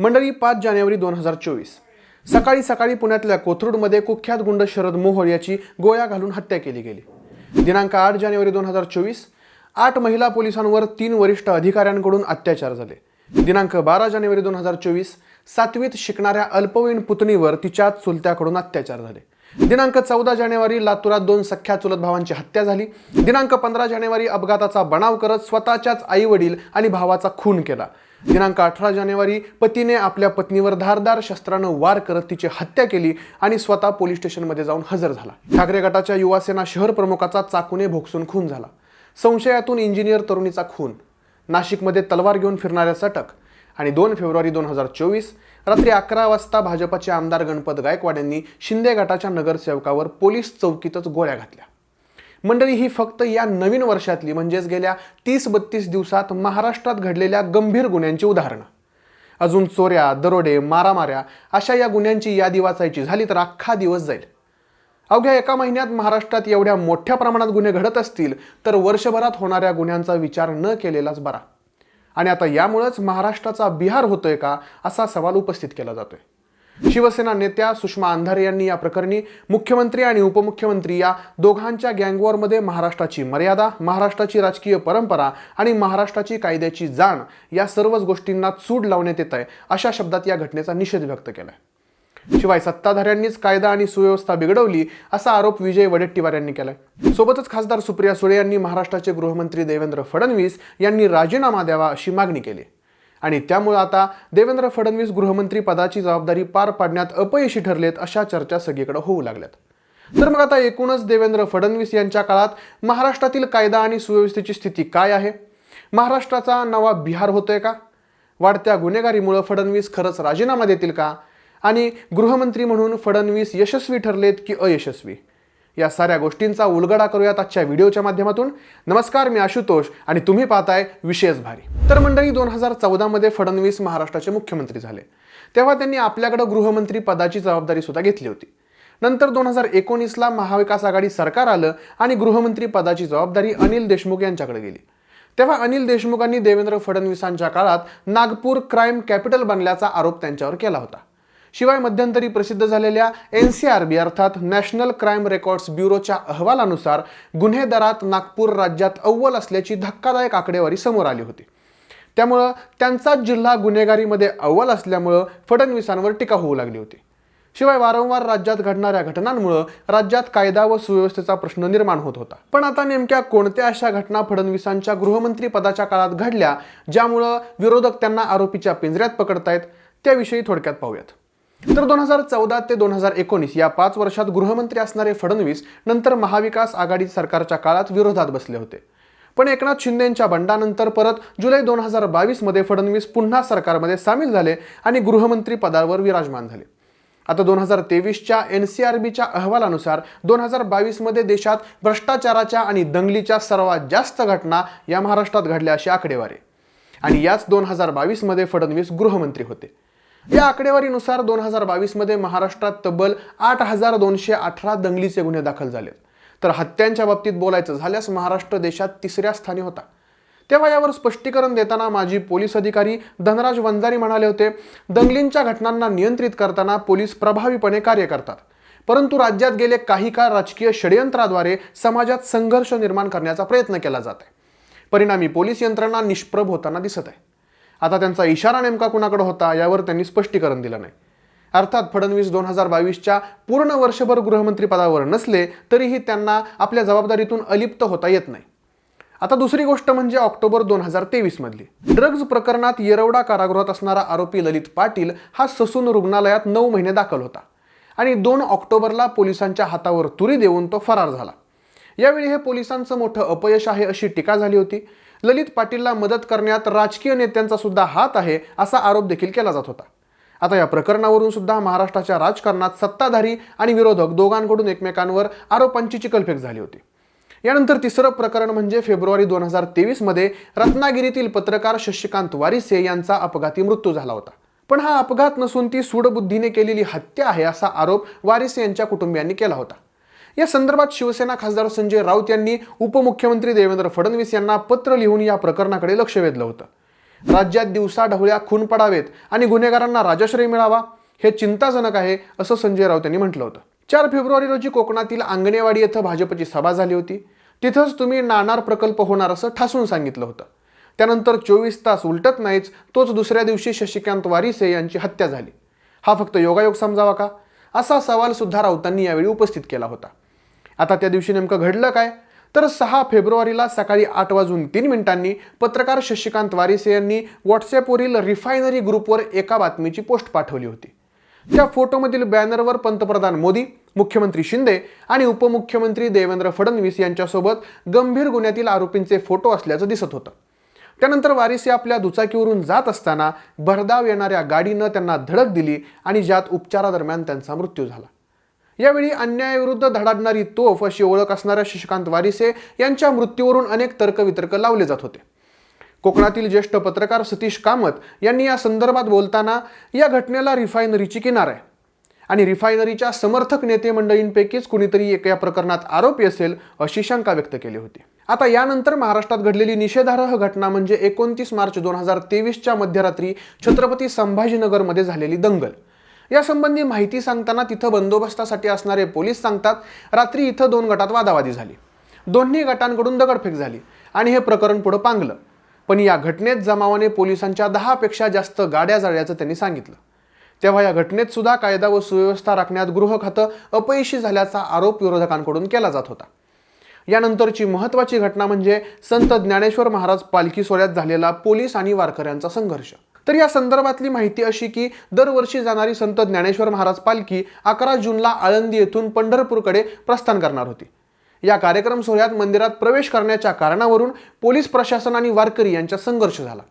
मंडळी पाच जानेवारी दोन हजार चोवीस. सकाळी सकाळी पुण्यातल्या कोथरूडमध्ये कुख्यात गुंड शरद मोहोळ याची गोळ्या घालून हत्या केली गेली. दिनांक आठ जानेवारी दोन हजार चोवीस आठ महिला पोलिसांवर तीन वरिष्ठ अधिकाऱ्यांकडून अत्याचार झाले. दिनांक बारा जानेवारी दोन हजार चोवीस सातवीत शिकणाऱ्या अल्पवयीन पुतणीवर तिच्या चुलत्याकडून अत्याचार झाले. दिनांक चौदा जानेवारी लातूरात दोन सख्या चुलत भावांची हत्या झाली. दिनांक पंधरा जानेवारी अपघाताचा बनाव करत स्वतःच्याच आई वडील आणि भावाचा खून केला. दिनांक अठरा जानेवारी पतीने आपल्या पत्नीवर धारदार शस्त्रानं वार करत तिची हत्या केली आणि स्वतः पोलीस स्टेशनमध्ये जाऊन हजर झाला. ठाकरे गटाच्या युवासेना शहर प्रमुखाचा चाकूने भोगसून खून झाला. संशयातून इंजिनियर तरुणीचा खून. नाशिकमध्ये तलवार घेऊन फिरणाऱ्या सटक आणि दोन फेब्रुवारी दोन हजार चोवीस रात्री अकरा वाजता भाजपचे आमदार गणपत गायकवाड यांनी शिंदे गटाच्या नगरसेवकावर पोलीस चौकीतच गोळ्या घातल्या. मंडळी ही फक्त या नवीन वर्षातली म्हणजेच गेल्या तीस बत्तीस दिवसात महाराष्ट्रात घडलेल्या गंभीर गुन्ह्यांची उदाहरणं. अजून चोऱ्या दरोडे मारामाऱ्या अशा या गुन्ह्यांची यादी वाचायची झाली तर अख्खा दिवस जाईल. अवघ्या एका महिन्यात महाराष्ट्रात एवढ्या मोठ्या प्रमाणात गुन्हे घडत असतील तर वर्षभरात होणाऱ्या गुन्ह्यांचा विचार न केलेलाच बरा. आणि आता यामुळेच महाराष्ट्राचा बिहार होतोय का असा सवाल उपस्थित केला जातोय. शिवसेना नेत्या सुषमा अंधारे यांनी या प्रकरणी मुख्यमंत्री आणि उपमुख्यमंत्री या दोघांच्या गँगवॉरमध्ये महाराष्ट्राची मर्यादा महाराष्ट्राची राजकीय परंपरा आणि महाराष्ट्राची कायद्याची जाण या सर्वच गोष्टींना चूड लावण्यात येत आहे अशा शब्दात या घटनेचा निषेध व्यक्त केलाय. शिवाय सत्ताधाऱ्यांनीच कायदा आणि सुव्यवस्था बिघडवली असा आरोप विजय वडेट्टीवार यांनी केलाय. सोबतच खासदार सुप्रिया सुळे यांनी महाराष्ट्राचे गृहमंत्री देवेंद्र फडणवीस यांनी राजीनामा द्यावा अशी मागणी केली आणि त्यामुळे आता देवेंद्र फडणवीस गृहमंत्री पदाची जबाबदारी पार पाडण्यात अपयशी ठरलेत अशा चर्चा सगळीकडे होऊ लागल्यात. तर मग आता एकूणच देवेंद्र फडणवीस यांच्या काळात महाराष्ट्रातील कायदा आणि सुव्यवस्थेची स्थिती काय आहे? महाराष्ट्राचा नवा बिहार होतोय का? वाढत्या गुन्हेगारीमुळे फडणवीस खरंच राजीनामा देतील का? आणि गृहमंत्री म्हणून फडणवीस यशस्वी ठरलेत की अयशस्वी? या साऱ्या गोष्टींचा उलगडा करूयात आजच्या व्हिडिओच्या माध्यमातून. नमस्कार मी आशुतोष आणि तुम्ही पाहताय विशेष भारी. तर मंडळी दोन हजार चौदामध्ये फडणवीस महाराष्ट्राचे मुख्यमंत्री झाले. तेव्हा त्यांनी आपल्याकडे गृहमंत्री पदाची जबाबदारी सुद्धा घेतली होती. नंतर दोन हजार एकोणीसला महाविकास आघाडी सरकार आलं आणि गृहमंत्री पदाची जबाबदारी अनिल देशमुख यांच्याकडे गेली. तेव्हा अनिल देशमुखांनी देवेंद्र फडणवीसांच्या काळात नागपूर क्राईम कॅपिटल बनल्याचा आरोप त्यांच्यावर केला होता. शिवाय मध्यंतरी प्रसिद्ध झालेल्या एन सी आर बी अर्थात नॅशनल क्राईम रेकॉर्ड्स ब्युरोच्या अहवालानुसार गुन्हे दरात नागपूर राज्यात अव्वल असल्याची धक्कादायक आकडेवारी समोर आली होती. त्यामुळं त्यांचाच जिल्हा गुन्हेगारीमध्ये अव्वल असल्यामुळं फडणवीसांवर टीका होऊ लागली होती. शिवाय वारंवार राज्यात घडणाऱ्या घटनांमुळं राज्यात कायदा व सुव्यवस्थेचा प्रश्न निर्माण होत होता. पण आता नेमक्या कोणत्या अशा घटना फडणवीसांच्या गृहमंत्री पदाच्या काळात घडल्या ज्यामुळं विरोधक त्यांना आरोपीच्या पिंजऱ्यात पकडतायत त्याविषयी थोडक्यात पाहूयात. तर दोन हजार चौदा ते दोन हजार एकोणीस या पाच वर्षात गृहमंत्री असणारे फडणवीस नंतर महाविकास आघाडी सरकारच्या काळात विरोधात बसले होते. पण एकनाथ शिंदेच्या बंडानंतर परत जुलै दोन हजार बावीसमध्ये फडणवीस पुन्हा सरकारमध्ये सामील झाले आणि गृहमंत्री पदावर विराजमान झाले. आता दोन हजार तेवीसच्या एन सी आर बीच्या अहवालानुसार दोन हजार बावीसमध्ये देशात भ्रष्टाचाराच्या आणि दंगलीच्या सर्वात जास्त घटना या महाराष्ट्रात घडल्या अशी आकडेवारी. आणि याच दोन हजार बावीसमध्ये फडणवीस गृहमंत्री होते. या आकडेवारीनुसार दोन हजार बावीसमध्ये महाराष्ट्रात तब्बल आठ हजार दोनशे अठरा दंगलीचे गुन्हे दाखल झाले. तर हत्यांच्या बाबतीत बोलायचं झाल्यास महाराष्ट्र देशात तिसऱ्या स्थानी होता. तेव्हा यावर स्पष्टीकरण देताना माजी पोलीस अधिकारी धनराज वंजारी म्हणाले होते दंगलींच्या घटनांना नियंत्रित करताना पोलीस प्रभावीपणे कार्य करतात. परंतु राज्यात गेले काही काळ राजकीय षडयंत्राद्वारे समाजात संघर्ष निर्माण करण्याचा प्रयत्न केला जात आहे. परिणामी पोलीस यंत्रणा निष्प्रभ होताना दिसत आहे. आता त्यांचा इशारा नेमका कुणाकडे होता यावर त्यांनी स्पष्टीकरण दिलं नाही. अर्थात फडणवीस दोन हजार बावीसच्या पूर्ण वर्षभर गृहमंत्री पदावर नसले तरीही त्यांना आपल्या जबाबदारीतून अलिप्त होता येत नाही. आता दुसरी गोष्ट म्हणजे ऑक्टोबर दोन हजार तेवीस मधली ड्रग्ज प्रकरणात येरवडा कारागृहात असणारा आरोपी ललित पाटील हा ससून रुग्णालयात नऊ महिने दाखल होता आणि दोन ऑक्टोबरला पोलिसांच्या हातावर तुरी देऊन तो फरार झाला. यावेळी हे पोलिसांचं मोठं अपयश आहे अशी टीका झाली होती. ललित पाटीलला मदत करण्यात राजकीय नेत्यांचा सुद्धा हात आहे असा आरोप देखील केला जात होता. आता या प्रकरणावरून सुद्धा महाराष्ट्राच्या राजकारणात सत्ताधारी आणि विरोधक दोघांकडून एकमेकांवर आरोपांची चिकलफेक झाली होती. यानंतर तिसरं प्रकरण म्हणजे फेब्रुवारी दोन हजार तेवीसमध्ये रत्नागिरीतील पत्रकार शशिकांत वारिसे यांचा अपघाती मृत्यू झाला होता. पण हा अपघात नसून ती सूडबुद्धीने केलेली हत्या आहे असा आरोप वारिसे यांच्या कुटुंबियांनी केला होता. या संदर्भात शिवसेना खासदार संजय राऊत यांनी उपमुख्यमंत्री देवेंद्र फडणवीस यांना पत्र लिहून या प्रकरणाकडे लक्ष वेधलं होतं. राज्यात दिवसा ढवळ्या खून पडावेत आणि गुन्हेगारांना राजाश्रय मिळावा हे चिंताजनक आहे असं संजय राऊत यांनी म्हटलं होतं. चार फेब्रुवारी रोजी कोकणातील आंगणेवाडी येथे भाजपची सभा झाली होती. तिथंच तुम्ही नाणार प्रकल्प होणार असं ठासून सांगितलं होतं. त्यानंतर चोवीस तास उलटत नाहीच तोच दुसऱ्या दिवशी शशिकांत वारिसे यांची हत्या झाली. हा फक्त योगायोग समजावा का? असा सवाल सुद्धा राऊतांनी यावेळी उपस्थित केला होता. आता त्या दिवशी नेमकं घडलं काय? तर सहा फेब्रुवारीला सकाळी आठ वाजून तीन मिनिटांनी पत्रकार शशिकांत वारिसे यांनी व्हॉट्सॲपवरील रिफायनरी ग्रुपवर एका बातमीची पोस्ट पाठवली होती. त्या फोटोमधील बॅनरवर पंतप्रधान मोदी मुख्यमंत्री शिंदे आणि उपमुख्यमंत्री देवेंद्र फडणवीस यांच्यासोबत गंभीर गुन्ह्यातील आरोपींचे फोटो असल्याचं दिसत होतं. त्यानंतर वारिसे आपल्या दुचाकीवरून जात असताना भरधाव येणाऱ्या गाडीनं त्यांना धडक दिली आणि ज्यात उपचारादरम्यान त्यांचा मृत्यू झाला. यावेळी अन्यायाविरुद्ध धडाडणारी तोफ अशी ओळख असणाऱ्या शशिकांत वारिसे यांच्या मृत्यूवरून अनेक तर्कवितर्क लावले जात होते. कोकणातील ज्येष्ठ पत्रकार सतीश कामत यांनी या संदर्भात बोलताना या घटनेला रिफायनरीची किनार आहे. आणि रिफायनरीच्या समर्थक नेते मंडळींपैकीच कुणीतरी एका या प्रकरणात आरोपी असेल अशी शंका व्यक्त केली होती. आता यानंतर महाराष्ट्रात घडलेली निषेधार्ह घटना म्हणजे एकोणतीस मार्च दोन हजार तेवीसच्या मध्यरात्री छत्रपती संभाजीनगरमध्ये झालेली दंगल. यासंबंधी माहिती सांगताना तिथं बंदोबस्तासाठी असणारे पोलीस सांगतात रात्री इथं दोन गटात वादावादी झाली. दोन्ही गटांकडून दगडफेक झाली आणि हे प्रकरण पुढं पांगलं. पण या घटनेत जमावाने पोलिसांच्या दहापेक्षा जास्त गाड्या जाळल्याचं त्यांनी सांगितलं. तेव्हा या घटनेत सुद्धा कायदा व सुव्यवस्था राखण्यात गृह खातं अपयशी झाल्याचा आरोप विरोधकांकडून केला जात होता. यानंतरची महत्त्वाची घटना म्हणजे संत ज्ञानेश्वर महाराज पालखी सोहळ्यात झालेला पोलीस आणि वारकऱ्यांचा संघर्ष. तर या संदर्भातली माहिती अशी की दरवर्षी जाणारी संत ज्ञानेश्वर महाराज पालखी अकरा जूनला आळंदी येथून पंढरपूरकडे प्रस्थान करणार होती. या कार्यक्रम सोहळ्यात मंदिरात प्रवेश करण्याच्या कारणावरून पोलीस प्रशासन आणि वारकरी यांच्या संघर्ष झाला.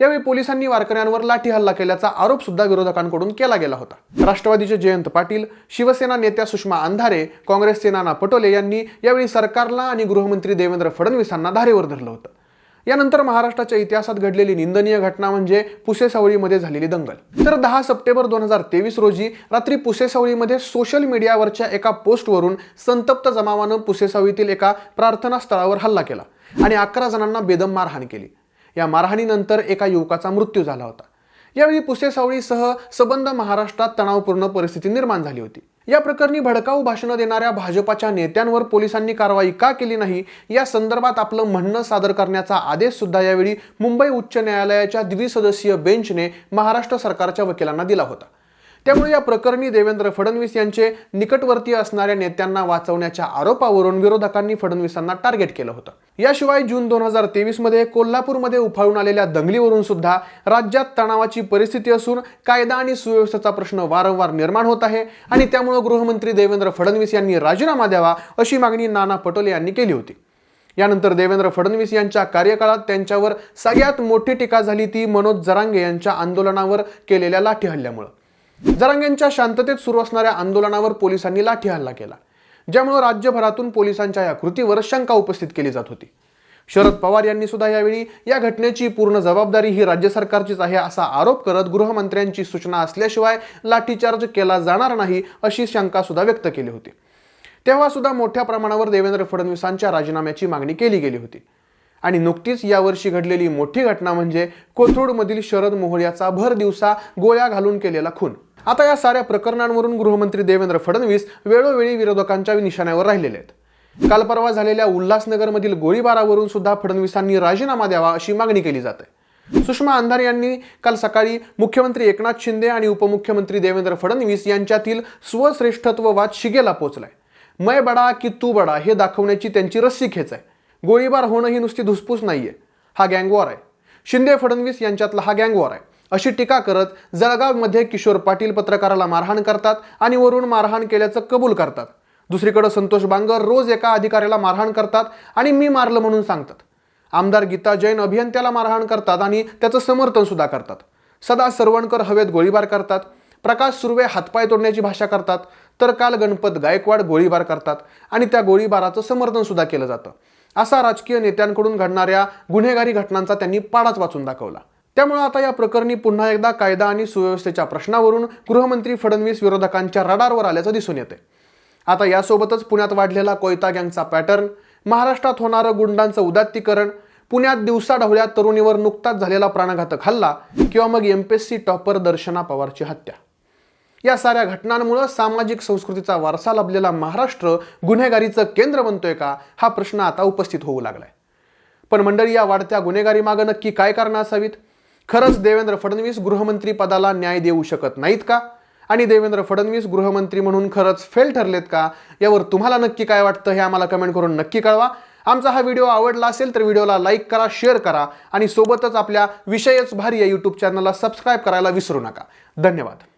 यावेळी पोलिसांनी वारकऱ्यांवर लाठी हल्ला केल्याचा आरोप सुद्धा विरोधकांकडून केला गेला होता. राष्ट्रवादीचे जयंत पाटील शिवसेना नेत्या सुषमा अंधारे काँग्रेसचे नाना पटोले यांनी यावेळी सरकारला आणि गृहमंत्री देवेंद्र फडणवीसांना धारेवर धरलं होतं. यानंतर महाराष्ट्राच्या इतिहासात घडलेली निंदनीय घटना म्हणजे पुसेसावळीमध्ये झालेली दंगल. तर दहा सप्टेंबर दोन हजार तेवीस रोजी रात्री पुसेसावळीमध्ये सोशल मीडियावरच्या एका पोस्टवरून संतप्त जमावानं पुसेसावळीतील एका प्रार्थना स्थळावर हल्ला केला आणि अकरा जणांना बेदम मारहाण केली. या मारहाणीनंतर एका युवकाचा मृत्यू झाला होता. यावेळी पुसेसावळीसह सबंध महाराष्ट्रात तणावपूर्ण परिस्थिती निर्माण झाली होती. या प्रकरणी भडकाऊ भाषणं देणाऱ्या भाजपाच्या नेत्यांवर पोलिसांनी कारवाई का केली नाही या संदर्भात आपलं म्हणणं सादर करण्याचा आदेश सुद्धा यावेळी मुंबई उच्च न्यायालयाच्या द्विसदस्यीय बेंचने महाराष्ट्र सरकारच्या वकिलांना दिला होता. त्यामुळे या प्रकरणी देवेंद्र फडणवीस यांचे निकटवर्तीय असणाऱ्या नेत्यांना वाचवण्याच्या आरोपावरून विरोधकांनी फडणवीसांना टार्गेट केलं होतं. याशिवाय जून दोन हजार तेवीसमध्ये कोल्हापूरमध्ये उफाळून आलेल्या दंगलीवरून सुद्धा राज्यात तणावाची परिस्थिती असून कायदा आणि सुव्यवस्थेचा प्रश्न वारंवार निर्माण होत आहे आणि त्यामुळे गृहमंत्री देवेंद्र फडणवीस यांनी राजीनामा द्यावा अशी मागणी नाना पटोले यांनी केली होती. यानंतर देवेंद्र फडणवीस यांच्या कार्यकाळात त्यांच्यावर सगळ्यात मोठी टीका झाली ती मनोज जरांगे यांच्या आंदोलनावर केलेल्या लाठी हल्ल्यामुळं जरांगेंच्या शांततेत सुरू असणाऱ्या आंदोलनावर पोलिसांनी लाठी हल्ला केला. ज्यामुळे राज्यभरातून पोलिसांच्या या कृतीवर शंका उपस्थित केली जात होती. शरद पवार यांनी सुद्धा यावेळी या घटनेची पूर्ण जबाबदारी ही राज्य सरकारचीच आहे असा आरोप करत गृहमंत्र्यांची सूचना असल्याशिवाय लाठीचार्ज केला जाणार नाही अशी शंका सुद्धा व्यक्त केली होती. तेव्हा सुद्धा मोठ्या प्रमाणावर देवेंद्र फडणवीसांच्या राजीनाम्याची मागणी केली गेली होती. आणि नुकतीच यावर्षी घडलेली मोठी घटना म्हणजे कोथरूडमधील शरद मोहळ्याचा भर दिवसा गोळ्या घालून केलेला खून. आता या साऱ्या प्रकरणांवरून गृहमंत्री देवेंद्र फडणवीस वेळोवेळी विरोधकांच्या निशाण्यावर राहिलेले आहेत. काल परवा झालेल्या उल्हासनगरमधील गोळीबारावरून सुद्धा फडणवीसांनी राजीनामा द्यावा अशी मागणी केली जाते. सुषमा अंधारे यांनी काल सकाळी मुख्यमंत्री एकनाथ शिंदे आणि उपमुख्यमंत्री देवेंद्र फडणवीस यांच्यातील स्वश्रेष्ठत्व वाद शिगेला पोचलाय. मय बडा की तू बडा हे दाखवण्याची त्यांची रस्सी खेच आहे. गोळीबार होणं ही नुसती धुसफूस नाहीये. हा गँगवॉर आहे. शिंदे फडणवीस यांच्यातला हा गँगवॉर आहे. अशी टीका करत जळगावमध्ये किशोर पाटील पत्रकाराला मारहाण करतात आणि वरून मारहाण केल्याचं कबूल करतात. दुसरीकडे संतोष बांगर रोज एका अधिकाऱ्याला मारहाण करतात आणि मी मारलं म्हणून सांगतात. आमदार गीता जैन अभियंत्याला मारहाण करतात आणि त्याचं समर्थन सुद्धा करतात. सदा सरवणकर हवेत गोळीबार करतात. प्रकाश सुर्वे हातपाय तोडण्याची भाषा करतात. तर काल गणपत गायकवाड गोळीबार करतात आणि त्या गोळीबाराचं समर्थन सुद्धा केलं जातं. असा राजकीय नेत्यांकडून घडणाऱ्या गुन्हेगारी घटनांचा त्यांनी पाडाच वाचून दाखवला. त्यामुळे आता या प्रकरणी पुन्हा एकदा कायदा आणि सुव्यवस्थेच्या प्रश्नावरून गृहमंत्री फडणवीस विरोधकांच्या रडारवर आल्याचं दिसून येते आता यासोबतच पुण्यात वाढलेला कोयता गँगचा पॅटर्न महाराष्ट्रात होणारं गुंडांचं उदात्तीकरण पुण्यात दिवसाढवल्या तरुणीवर नुकताच झालेला प्राणघातक हल्ला किंवा मग M P S C topper Darshana पवारची हत्या. या साऱ्या घटनांमुळे सामाजिक संस्कृतीचा वारसा लाभलेला महाराष्ट्र गुन्हेगारीचं केंद्र बनतोय का हा प्रश्न आता उपस्थित होऊ लागलाय. पण मंडळी या वाढत्या गुन्हेगारी मागं नक्की काय कारणं असावीत? खरंच देवेंद्र फडणवीस गृहमंत्री पदाला न्याय देऊ शकत नाहीत का? आणि देवेंद्र फडणवीस गृहमंत्री म्हणून खरंच फेल ठरलेत का? यावर तुम्हाला नक्की काय वाटतं हे आम्हाला कमेंट करून नक्की कळवा. आमचा हा व्हिडिओ आवडला असेल तर व्हिडिओला लाईक करा शेअर करा आणि सोबतच आपल्या विषयच भारी या यूट्यूब चॅनलला सबस्क्राईब करायला विसरू नका. धन्यवाद.